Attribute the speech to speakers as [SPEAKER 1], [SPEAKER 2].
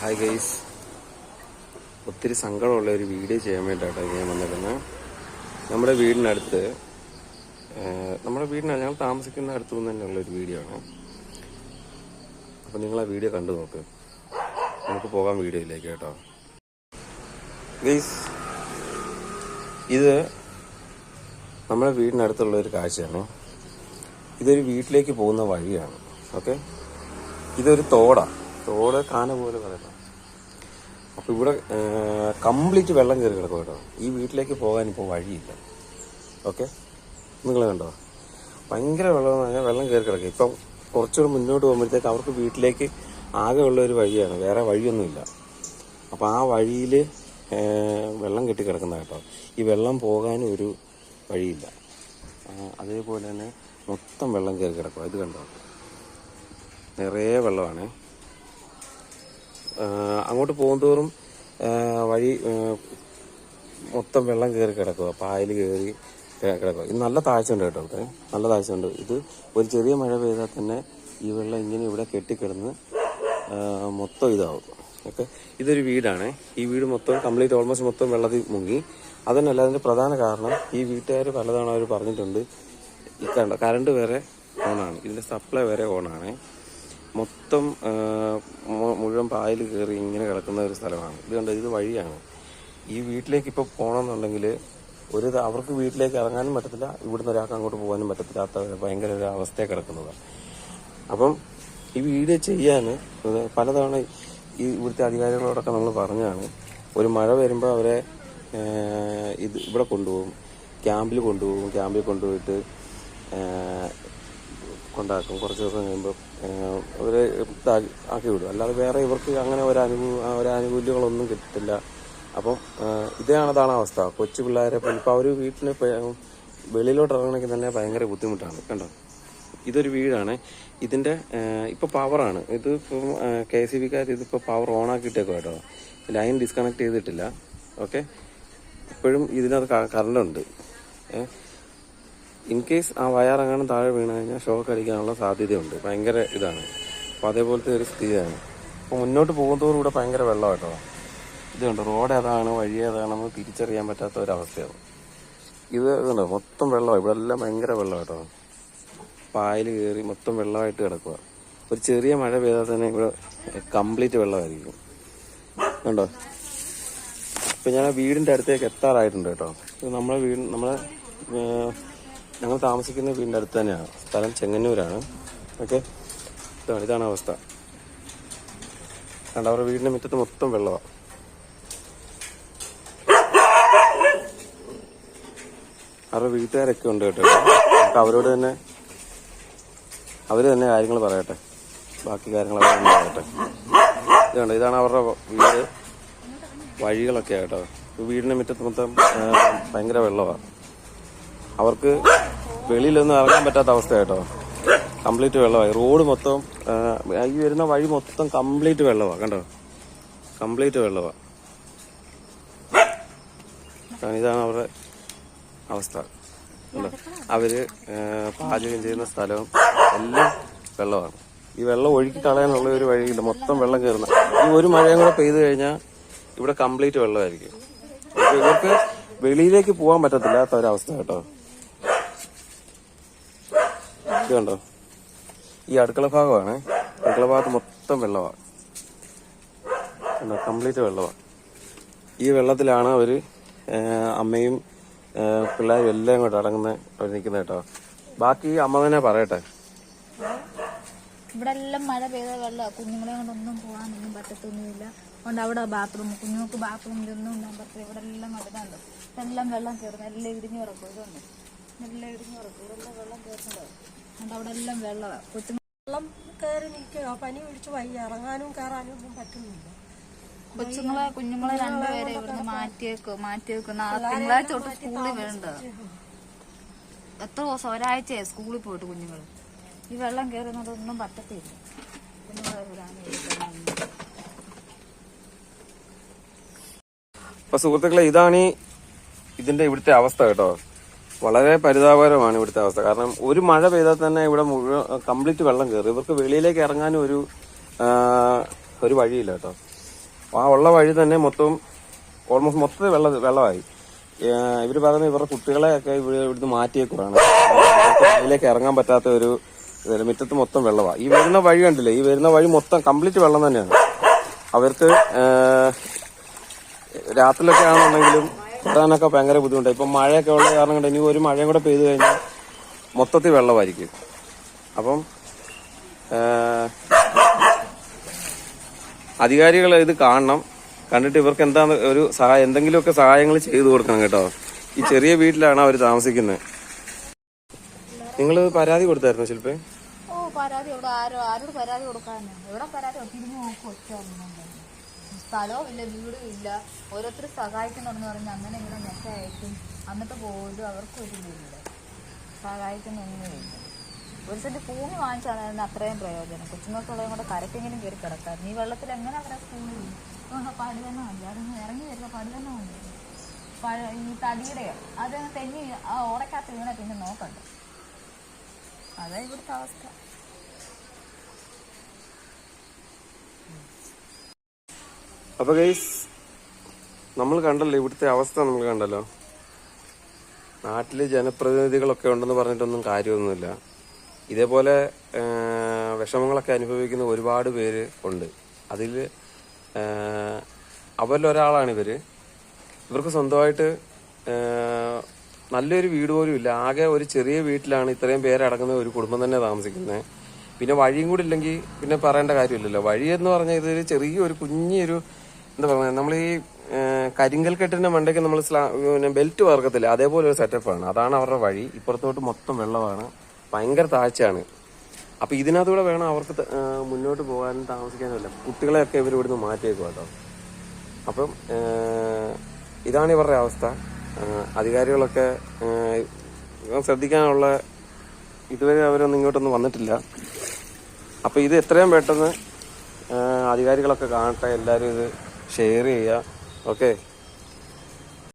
[SPEAKER 1] Hi guys ഒത്തിരി സങ്കടമുള്ള ഒരു video ചെയ്യാൻ വേണ്ടിയിട്ടാണ് ഞാൻ വന്നിരുന്നത്. നമ്മുടെ വീടിനടുത്ത് നമ്മുടെ വീടിനടുത്ത് ഞങ്ങൾ താമസിക്കുന്ന അടുത്തു നിന്ന് തന്നെയുള്ള ഒരു വീഡിയോ ആണ്. അപ്പം നിങ്ങൾ ആ വീഡിയോ കണ്ടു നോക്ക്. നമുക്ക് പോകാം വീഡിയോയിലേക്ക് കേട്ടോ. ഗൈസ് ഇത് നമ്മുടെ വീടിനടുത്തുള്ള ഒരു കാഴ്ചയാണ്. ഇതൊരു വീട്ടിലേക്ക് പോകുന്ന വഴിയാണ്. ഓക്കെ ഇതൊരു തോടാണ് തോട് കാന പോലെ പറയുന്നത്. അപ്പോൾ ഇവിടെ കംപ്ലീറ്റ് വെള്ളം കയറി കിടക്കും കേട്ടോ. ഈ വീട്ടിലേക്ക് പോകാൻ ഇപ്പോൾ വഴിയില്ല. ഓക്കെ? നിങ്ങൾ കണ്ടോ? ഭയങ്കര വെള്ളം എന്ന് പറഞ്ഞാൽ വെള്ളം കയറി കിടക്കും. ഇപ്പം കുറച്ചുകൂടെ മുന്നോട്ട് പോകുമ്പോഴത്തേക്ക് അവർക്ക് വീട്ടിലേക്ക് ആകെ ഉള്ള ഒരു വഴിയാണ്. വേറെ വഴിയൊന്നുമില്ല. അപ്പോൾ ആ വഴിയിൽ വെള്ളം കെട്ടി കിടക്കുന്ന കേട്ടോ. ഈ വെള്ളം പോകാനും ഒരു വഴിയില്ല. അതേപോലെ തന്നെ മൊത്തം വെള്ളം കയറി കിടക്കും. ഇത് കണ്ടോ? നിറയെ വെള്ളമാണ്. അങ്ങോട്ട് പോകുന്തോറും വഴി മൊത്തം വെള്ളം കയറി കിടക്കുക പായൽ കയറി കിടക്കുക ഇത് നല്ല താഴ്ച ഉണ്ട് കേട്ടോ ഇവിടെ നല്ല താഴ്ച ഉണ്ട് ഇത് ഒരു ചെറിയ മഴ പെയ്താൽ തന്നെ ഈ വെള്ളം ഇങ്ങനെ ഇവിടെ കെട്ടിക്കിടന്ന് മൊത്തം ഇതാവും. ഓക്കെ? ഇതൊരു വീടാണ്. ഈ വീട് മൊത്തം കംപ്ലീറ്റ് ഓൾമോസ്റ്റ് മൊത്തം വെള്ളത്തിൽ മുങ്ങി. അതന്നല്ല അതിന്റെ പ്രധാന കാരണം ഈ വീട്ടുകാർ പലതവണ അവർ പറഞ്ഞിട്ടുണ്ട് ഇക്കണ്ട കണ്ട കറണ്ട് വരെ ഓണാണ്. ഇതിന്റെ സപ്ലൈ വരെ ഓണാണ്. മൊത്തം മുഴുവൻ പായൽ കയറി ഇങ്ങനെ കിടക്കുന്ന ഒരു സ്ഥലമാണ്. ഇത് കണ്ടത് ഇത് വഴിയാണ്. ഈ വീട്ടിലേക്ക് ഇപ്പോൾ പോകണമെന്നുണ്ടെങ്കിൽ ഒരു അവർക്ക് വീട്ടിലേക്ക് ഇറങ്ങാനും പറ്റത്തില്ല ഇവിടുന്ന് ഒരാൾക്ക് അങ്ങോട്ട് പോകാനും പറ്റത്തില്ലാത്ത ഭയങ്കര ഒരു അവസ്ഥയെ കിടക്കുന്നതാണ് അപ്പം ഈ വീട് ചെയ്യാൻ പലതവണ ഈ ഇവിടുത്തെ അധികാരികളോടൊക്കെ നമ്മൾ പറഞ്ഞാണ് ഒരു മഴ വരുമ്പോൾ അവരെ ഇത് ഇവിടെ കൊണ്ടുപോകും ക്യാമ്പിൽ കൊണ്ടുപോകും ക്യാമ്പിൽ കൊണ്ടുപോയിട്ട് കൊണ്ടാക്കും. കുറച്ച് ദിവസം കഴിയുമ്പോൾ അവരെ ആക്കി വിടും അല്ലാതെ വേറെ ഇവർക്ക് അങ്ങനെ ഒരു അനുഭവ ഒരു ആനുകൂല്യങ്ങളൊന്നും കിട്ടില്ല. അപ്പം ഏഹ്, ഇതാണ് അതാണ് അവസ്ഥ. കൊച്ചു പിള്ളേരെ ഇപ്പം അവർ വീട്ടിന് വെളിയിലോട്ട് ഇറങ്ങണമെങ്കിൽ തന്നെ ഭയങ്കര ബുദ്ധിമുട്ടാണ്. കണ്ടോ? ഇതൊരു വീടാണ്. ഇതിന്റെ ഇപ്പോൾ പവറാണ്. ഇത് ഇപ്പം കെ സി ബിക്കാർ ഇതിപ്പോൾ പവർ ഓൺ ആക്കിയിട്ടേക്കോ കേട്ടോ. ലൈൻ ഡിസ്കണക്ട് ചെയ്തിട്ടില്ല. ഓക്കെ? ഇപ്പോഴും ഇതിനകത്ത് കറണ്ട് ഉണ്ട് ഏഹ് ഇൻ കേസ് ആ വയറങ്ങാനും താഴെ വീണ് കഴിഞ്ഞാൽ ഷോക്ക് അടിക്കാനുള്ള സാധ്യതയുണ്ട്. ഭയങ്കര ഇതാണ്. അപ്പം അതേപോലത്തെ ഒരു സ്ഥിതിയാണ്. അപ്പോൾ മുന്നോട്ട് പോകുന്നതോടു ഇവിടെ ഭയങ്കര വെള്ളമായിട്ടോ ഇതുണ്ട് റോഡ് ഏതാണ്? വഴി ഏതാണെന്ന് തിരിച്ചറിയാൻ പറ്റാത്ത ഒരവസ്ഥയാണ് ഇത് ഇതുണ്ട് മൊത്തം വെള്ളമാണ് ഇവിടെ എല്ലാം ഭയങ്കര വെള്ളമായിട്ടോ പായൽ കയറി മൊത്തം വെള്ളമായിട്ട് കിടക്കുക ഒരു ചെറിയ മഴ പെയ്താൽ തന്നെ ഇവിടെ കംപ്ലീറ്റ് വെള്ളമായിരിക്കും. കണ്ടോ? ഇപ്പൊ ഞാൻ വീടിന്റെ അടുത്തേക്ക് എത്താറായിട്ടുണ്ട് കേട്ടോ. നമ്മളെ വീട് നമ്മളെ ഞങ്ങൾ താമസിക്കുന്ന വീടിന്റെ അടുത്ത് തന്നെയാണ്. സ്ഥലം ചെങ്ങന്നൂരാണ്. ഓക്കെ? ഇതാണ് ഇതാണ് അവസ്ഥ. കണ്ട അവരുടെ വീടിന്റെ മുറ്റത്ത് മൊത്തം വെള്ളമാണ് അവരുടെ വീട്ടുകാരൊക്കെ ഉണ്ട് കേട്ടോ. അവരോട് തന്നെ അവർ തന്നെ കാര്യങ്ങൾ പറയട്ടെ. ബാക്കി കാര്യങ്ങൾ അവർ തന്നെ പറയട്ടെ. ഇതുണ്ട് ഇതാണ് അവരുടെ വീട്. വഴികളൊക്കെ കേട്ടോ. ഈ വീടിന്റെ മുറ്റത്ത് മൊത്തം ഭയങ്കര വെള്ളമാണ് അവർക്ക് വെളിയിലൊന്നും ഇറങ്ങാൻ പറ്റാത്ത അവസ്ഥ കേട്ടോ കംപ്ലീറ്റ് വെള്ളമായി. റോഡ് മൊത്തം ഈ വരുന്ന വഴി മൊത്തം കംപ്ലീറ്റ് വെള്ളമാണ് കണ്ടോ? കംപ്ലീറ്റ് വെള്ളമാണ് ഇതാണ് അവരുടെ അവസ്ഥ. അവർ പാചകം ചെയ്യുന്ന സ്ഥലവും എല്ലാം വെള്ളമാണ്. ഈ വെള്ളം ഒഴുക്കി കളയാനുള്ള ഒരു വഴിയില്ല. മൊത്തം വെള്ളം കയറുന്ന ഈ ഒരു മഴയും കൂടെ പെയ്തു കഴിഞ്ഞാൽ ഇവിടെ കംപ്ലീറ്റ് വെള്ളമായിരിക്കും. ഇവർക്ക് വെളിയിലേക്ക് പോകാൻ പറ്റത്തില്ലാത്ത ഒരവസ്ഥ കേട്ടോ ഇത് കണ്ടോ? ഈ അടുക്കള ഭാഗമാണ്. അടുക്കള ഭാഗത്ത് മൊത്തം വെള്ളമാണ് കണ്ടോ? കംപ്ലീറ്റ് വെള്ളമാണ് ഈ വെള്ളത്തിലാണ് അവർ അമ്മയും പിള്ളേരും എല്ലാം കൂടെ അടങ്ങുന്ന അവർ നിൽക്കുന്നത് കേട്ടോ. ബാക്കി അമ്മ തന്നെ പറയട്ടെ.
[SPEAKER 2] ഇവിടെ എല്ലാം മഴ പെയ്ത വെള്ളം കുഞ്ഞുങ്ങളെ കൊണ്ടൊന്നും പോകാനൊന്നും പറ്റത്തൊന്നുമില്ല. അതുകൊണ്ട് അവിടെ ബാത്റൂം കുഞ്ഞുങ്ങൾക്ക് ബാത്റൂമിലൊന്നും ഉണ്ടാകാൻ പറ്റില്ല. ഇവിടെ എല്ലാം കടന്നുണ്ട് എല്ലാം വെള്ളം കയറുന്നു. എല്ലാം ഇടിഞ്ഞു കിടക്കും. ഇതുണ്ട് എല്ലാം ഇടിഞ്ഞു കിടക്കും. ഇവിടെ വെള്ളം കയറുന്നത് അതുകൊണ്ട് അവിടെ എല്ലാം വെള്ളമാണ് കൊച്ചുങ്ങൾ
[SPEAKER 3] വെള്ളം കയറി നിൽക്കുക പനി പിടിച്ച് വയ്യ. ഇറങ്ങാനും കയറാനും ഒന്നും പറ്റുന്നില്ല.
[SPEAKER 2] കൊച്ചുങ്ങളെ കുഞ്ഞുങ്ങളെ രണ്ടുപേരെ ഇവിടുന്ന് മാറ്റിയേക്കും മാറ്റിയേക്കോ നാളെ തിങ്കളാഴ്ച തൊട്ട് സ്കൂളിൽ വേണ്ട എത്ര ദിവസം? ഒരാഴ്ചയായി സ്കൂളിൽ പോയിട്ട് കുഞ്ഞുങ്ങൾ ഈ വെള്ളം കയറുന്നതൊന്നും പറ്റത്തില്ല. കുഞ്ഞുങ്ങളെ വിടാൻ വേണ്ടിയിട്ട്
[SPEAKER 1] അപ്പൊ സുഹൃത്തുക്കളെ ഇതാണ് ഈ ഇതിന്റെ ഇവിടുത്തെ അവസ്ഥ കേട്ടോ. വളരെ പരിതാപകരമാണ് ഇവിടുത്തെ അവസ്ഥ. കാരണം ഒരു മഴ പെയ്താൽ തന്നെ ഇവിടെ മുഴുവൻ കംപ്ലീറ്റ് വെള്ളം കയറി ഇവർക്ക് വെളിയിലേക്ക് ഇറങ്ങാനും ഒരു ഒരു വഴിയില്ല കേട്ടോ. ആ ഉള്ള വഴി തന്നെ മൊത്തം ഓൾമോസ്റ്റ് മൊത്തത്തിൽ വെള്ളം വെള്ളമായി. ഇവർ പറയുന്നത് ഇവരുടെ കുട്ടികളെയൊക്കെ ഇവിടെ ഇവിടുന്ന് മാറ്റിയേക്കുവാണ്. വെളിയിലേക്ക് ഇറങ്ങാൻ പറ്റാത്ത ഒരു മിറ്റത്ത് മൊത്തം വെള്ളമാണ് ഈ വരുന്ന വഴി കണ്ടില്ലേ? ഈ വരുന്ന വഴി മൊത്തം കംപ്ലീറ്റ് വെള്ളം തന്നെയാണ്. അവർക്ക് രാത്രിയിലൊക്കെ ആണെന്നുണ്ടെങ്കിലും വരാനൊക്കെ ഭയങ്കര ബുദ്ധിമുട്ടാണ് ഇപ്പം മഴയൊക്കെ ഉള്ള കാരണം കൊണ്ട് ഇനി ഒരു മഴയും കൂടെ പെയ്തു കഴിഞ്ഞാൽ മൊത്തത്തിൽ വെള്ളമായിരിക്കും. അപ്പം അധികാരികൾ ഇത് കാണണം. കണ്ടിട്ട് ഇവർക്ക് എന്താ ഒരു സഹായം എന്തെങ്കിലുമൊക്കെ സഹായങ്ങൾ ചെയ്തു കൊടുക്കണം കേട്ടോ. ഈ ചെറിയ വീട്ടിലാണ് അവർ താമസിക്കുന്നത് നിങ്ങൾ പരാതി കൊടുത്തായിരുന്നു ശില്പേ?
[SPEAKER 2] പരാതി ആരോ ആരോട് പരാതി കൊടുക്കാനാ? എവിടെ പരാതി? തിരിഞ്ഞു നോക്കും സ്ഥലവും ഇല്ല വീടും ഇല്ല. ഓരോരുത്തർ സഹായിക്കുന്നുണ്ടെന്ന് പറഞ്ഞ് അങ്ങനെ ഇങ്ങനെ മെസ്സേജ് അയക്കും എന്നിട്ട് പോലും അവർക്ക് ഒരു ഇതില്ല സഹായിക്കുന്നൊന്നുമില്ല. ഒരു സെന്റ് ഭൂമി വാങ്ങിച്ചാണ് അത്രയും പ്രയോജനം. കൊച്ചുങ്ങൾക്കുള്ളതും കൂടെ കരക്കെങ്കിലും കയറി കിടക്കാം. നീ വെള്ളത്തിൽ എങ്ങനെ അവരെ സ്കൂളിൽ പടി തന്നെ മതി. അതൊന്ന് ഇറങ്ങി വരുന്ന പടി തന്നെ പഴ- ഈ തടിയുടെയോ അത് തെന്നി ആ ഓടക്കകത്ത് വീണ പിന്നെ നോക്കണ്ട. അതാ ഇവിടുത്തെ അവസ്ഥ.
[SPEAKER 1] അപ്പൊ ഗൈസ് നമ്മൾ കണ്ടല്ലോ ഇവിടുത്തെ അവസ്ഥ നമ്മൾ കണ്ടല്ലോ. നാട്ടിൽ ജനപ്രതിനിധികളൊക്കെ ഉണ്ടെന്ന് പറഞ്ഞിട്ടൊന്നും കാര്യമൊന്നുമില്ല. ഇതേപോലെ വിഷമങ്ങളൊക്കെ അനുഭവിക്കുന്ന ഒരുപാട് പേര് ഉണ്ട്. അതിൽ അവരിലൊരാളാണ് ഇവർ. ഇവർക്ക് സ്വന്തമായിട്ട് നല്ലൊരു വീട് പോലും ഇല്ല. ആകെ ഒരു ചെറിയ വീട്ടിലാണ് ഇത്രയും പേരടങ്ങുന്ന ഒരു കുടുംബം തന്നെ താമസിക്കുന്നത് പിന്നെ വഴിയും കൂടി ഇല്ലെങ്കിൽ പിന്നെ പറയേണ്ട കാര്യമില്ലല്ലോ. വഴി എന്ന് പറഞ്ഞാൽ ഇതൊരു ചെറിയൊരു കുഞ്ഞൊരു എന്താ പറയുക നമ്മൾ ഈ കരിങ്കൽ കെട്ടിന്റെ മണ്ടയ്ക്ക് നമ്മൾ പിന്നെ ബെൽറ്റ് വർക്കത്തില്ല അതേപോലെ ഒരു സെറ്റപ്പാണ്. അതാണ് അവരുടെ വഴി. ഇപ്പുറത്തോട്ട് മൊത്തം വെള്ളമാണ്. ഭയങ്കര താഴ്ചയാണ് അപ്പൊ ഇതിനകത്തൂടെ വേണം അവർക്ക് മുന്നോട്ട് പോകാനും താമസിക്കാനും അല്ല കുട്ടികളെയൊക്കെ ഇവർ ഇവിടുന്ന് മാറ്റിയേക്കും കേട്ടോ. അപ്പം ഇതാണ് ഇവരുടെ അവസ്ഥ. അധികാരികളൊക്കെ ശ്രദ്ധിക്കാനുള്ള ഇതുവരെ അവരൊന്നും ഇങ്ങോട്ടൊന്നും വന്നിട്ടില്ല. അപ്പൊ ഇത് എത്രയും പെട്ടെന്ന് അധികാരികളൊക്കെ കാണട്ടെ എല്ലാവരും ഇത് ഷെയർ ചെയ്യുക. ഓക്കെ